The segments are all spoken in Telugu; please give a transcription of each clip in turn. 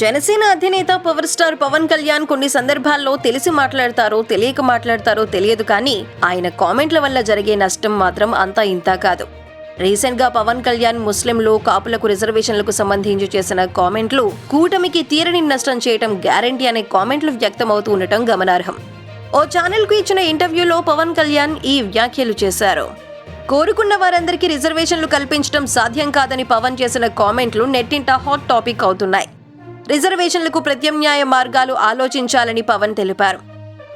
జనసేన అధినేత పవర్ స్టార్ పవన్ కళ్యాణ్ కొన్ని సందర్భాల్లో తెలిసి మాట్లాడతారో తెలియక మాట్లాడతారో తెలియదు కానీ ఆయన కామెంట్ల వల్ల జరిగే నష్టం మాత్రం అంతా ఇంతా కాదు. రీసెంట్గా పవన్ కళ్యాణ్ ముస్లింలు కాపులకు రిజర్వేషన్లకు సంబంధించి చేసిన కామెంట్లు కూటమికి తీరని నష్టం చేయటం గ్యారంటీ అనే కామెంట్లు వ్యక్తమవుతూ ఉండటం గమనార్హం. ఓ ఛానల్కు ఇచ్చిన ఇంటర్వ్యూలో పవన్ కళ్యాణ్ ఈ వ్యాఖ్యలు చేశారు. కోరుకున్న వారందరికీ రిజర్వేషన్లు కల్పించడం సాధ్యం కాదని పవన్ చేసిన కామెంట్లు నెట్టింట హాట్ టాపిక్ అవుతున్నాయి. రిజర్వేషన్లకు ప్రత్యామ్నాయ మార్గాలు ఆలోచించాలని పవన్ తెలిపారు.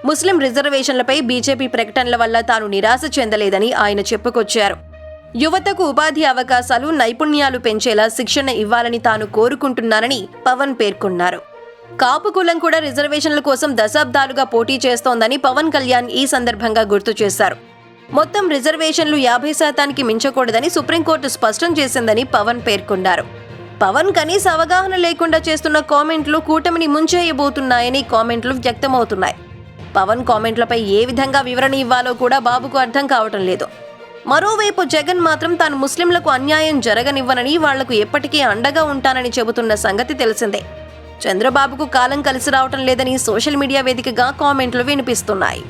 ముస్లిం రిజర్వేషన్లపై బీజేపీ ప్రకటనల వల్ల తాను నిరాశ చెందలేదని ఆయన చెప్పుకొచ్చారు. యువతకు ఉపాధి అవకాశాలు నైపుణ్యాలు పెంచేలా శిక్షణ ఇవ్వాలని తాను కోరుకుంటున్నానని పవన్ పేర్కొన్నారు. కాపు కులం కూడా రిజర్వేషన్ల కోసం దశాబ్దాలుగా పోటీ చేస్తోందని పవన్ కళ్యాణ్ ఈ సందర్భంగా గుర్తు చేశారు. మొత్తం రిజర్వేషన్లు యాభై శాతానికి మించకూడదని సుప్రీంకోర్టు స్పష్టం చేసిందని పవన్ పేర్కొన్నారు. పవన్ కనీస అవగాహన లేకుండా చేస్తున్న కామెంట్లు కూటమిని ముంచేయబోతున్నాయని కామెంట్లు వ్యక్తమవుతున్నాయి. పవన్ కామెంట్లపై ఏ విధంగా వివరణ ఇవ్వాలో కూడా బాబుకు అర్థం కావటం లేదు. మరోవైపు జగన్ మాత్రం తాను ముస్లింలకు అన్యాయం జరగనివ్వనని వాళ్ళకు ఎప్పటికీ అండగా ఉంటానని చెబుతున్న సంగతి తెలిసిందే. చంద్రబాబుకు కాలం కలిసి రావటం లేదని సోషల్ మీడియా వేదికగా కామెంట్లు వినిపిస్తున్నాయి.